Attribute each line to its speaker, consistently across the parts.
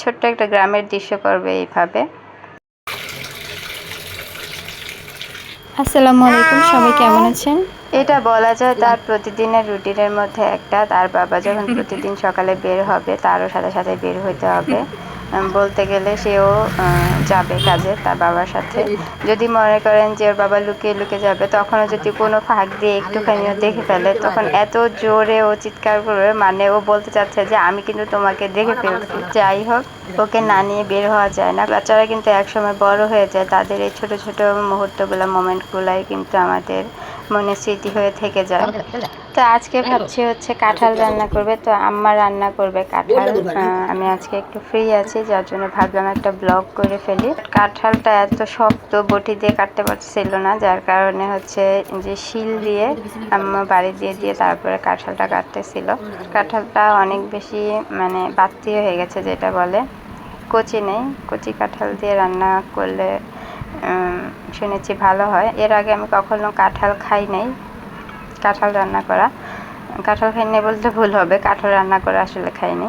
Speaker 1: ছোট্ট একটা গ্রামের দৃশ্য করবে এইভাবে।
Speaker 2: আসসালামু আলাইকুম সবাই কেমন আছেন?
Speaker 1: এটা বলা যায় তার প্রতিদিনের রুটিনের মধ্যে একটা তার বাবা যখন প্রতিদিন সকালে বের হবে তারও সাথে সাথে বের হতে হবে। বলতে গেলে সেও যাবে কাজে তার বাবার সাথে। যদি মনে করেন যে ওর বাবা লুকিয়ে লুকিয়ে যাবে, তখনও যদি কোনো ফাঁক দিয়ে একটুখানিও দেখে ফেলে, তখন এত জোরে ও চিৎকার করবে মানে ও বলতে চাচ্ছে যে, আমি কিন্তু তোমাকে দেখে ফেলছি। যাই হোক, ওকে না নিয়ে বের হওয়া যায় না। বাচ্চারা কিন্তু একসময় বড় হয়ে যায়, তাদের এই ছোট ছোট মুহূর্তগুলো, মোমেন্টগুলাই কিন্তু আমাদের মনে স্মৃতি হয়ে থেকে যায়। তো আজকে ভাবছি হচ্ছে কাঁঠাল রান্না করবে তো আম্মা রান্না করবে কাঁঠাল। আমি আজকে একটু ফ্রি আছি যার জন্য ভাবলাম একটা ব্লগ করে ফেলি। কাঁঠালটা এত শক্ত বটি দিয়ে কাটতে পারছিল না যার কারণে হচ্ছে যে শিল দিয়ে আম্মা বাড়ি দিয়ে দিয়ে তারপরে কাঁঠালটা কাটতেছিল। কাঁঠালটা অনেক বেশি মানে বাত্তি হয়ে গেছে যেটা বলে কচি নেই। কচি কাঁঠাল দিয়ে রান্না করলে শুনেছি ভালো হয়। এর আগে আমি কখনো কাঁঠাল খাই নাই। কাঁঠাল রান্না করা। কাঁঠাল খাই নাই বলতে ভুল হবে, কাঁঠাল রান্না করা আসলে খাইনি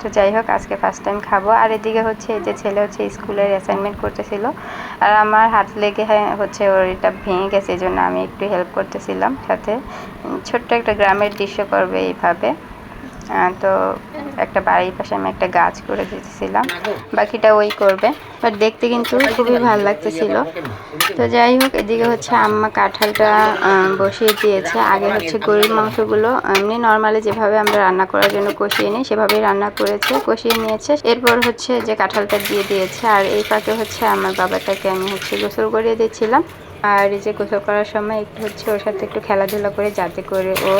Speaker 1: তো যাই হোক, আজকে ফার্স্ট টাইম খাব। আর এদিকে হচ্ছে, এই যে ছেলে হচ্ছে স্কুলের অ্যাসাইনমেন্ট করতেছিল। আর আমার হাত লেগে হ্যাঁ হচ্ছে ওর এটা ভেঙে গেছে, এই জন্য আমি একটু হেল্প করতেছিলাম সাথে। ছোট্ট একটা গ্রামের দৃশ্য করবে এইভাবে। তো একটা বাড়ির পাশে আমি একটা গাছ করে দিতেছিলাম বাকিটা ওই করবে। বাট দেখতে কিন্তু খুবই ভালো লাগতেছিল। তো যাই হোক এদিকে হচ্ছে আম্মা কাঁঠালটা বসিয়ে দিয়েছে। আগে হচ্ছে গরুর মাংসগুলো এমনি নর্মালি যেভাবে আমরা রান্না করার জন্য কষিয়ে নিই সেভাবেই রান্না করেছে কষিয়ে নিয়েছে। এরপর হচ্ছে যে কাঁঠালটা দিয়ে দিয়েছে। আর এই ফাঁকে হচ্ছে আমার বাবাটাকে আমি হচ্ছে গোসল করিয়ে দিচ্ছিলাম আর এই যে গোসল করার সময় একটু হচ্ছে ওর সাথে একটু খেলাধুলা করে যাতে করে ও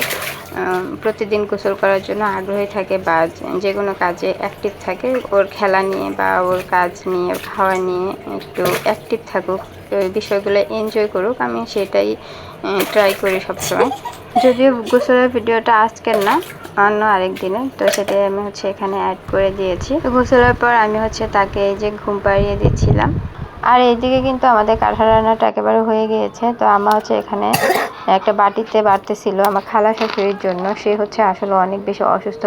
Speaker 1: প্রতিদিন গোসল করার জন্য আগ্রহী থাকে বা যে কোনো কাজে অ্যাক্টিভ থাকে। ওর খেলা নিয়ে বা ওর কাজ নিয়ে, ওর খাওয়া নিয়ে একটু অ্যাক্টিভ থাকুক বিষয়গুলো এনজয় করুক। আমি সেটাই ট্রাই করি সবসময়। যদিও গোসলের ভিডিওটা আজকের না, অন্য আরেক দিনে। তো সেটাই আমি হচ্ছে এখানে অ্যাড করে দিয়েছি। তো গোসলের পর আমি হচ্ছে তাকে এই যে ঘুম পাড়িয়ে দিচ্ছিলাম। আর এইদিকে কিন্তু আমাদের কাঁঠাল রান্নাটা একেবারে হয়ে গিয়েছে। তো আমার হচ্ছে এখানে একটা বাটিতে বাড়তেছিল আমার খালা শাশুড়ির জন্য। সে হচ্ছে আসলে অনেক বেশি অসুস্থ।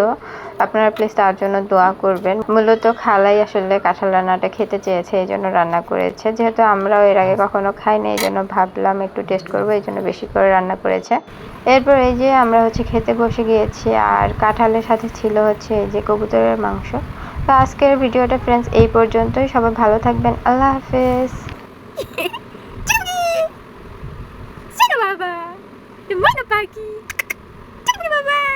Speaker 1: আপনারা প্লিজ তার জন্য দোয়া করবেন। মূলত খালাই আসলে কাঁঠাল রান্নাটা খেতে চেয়েছে, এই জন্য রান্না করেছে। যেহেতু আমরাও এর আগে কখনো খাইনি, এই জন্য ভাবলাম একটু টেস্ট করব, এই জন্য বেশি করে রান্না করেছে। এরপর এই যে আমরা হচ্ছে খেতে বসে গিয়েছি, আর কাঁঠালের সাথে ছিল হচ্ছে এই যে কবুতরের মাংস। তো আজকের ভিডিওটা ফ্রেন্ডস এই পর্যন্তই। সবাই ভালো থাকবেন। আল্লাহ হাফেজ।
Speaker 3: Di mana bye-bye.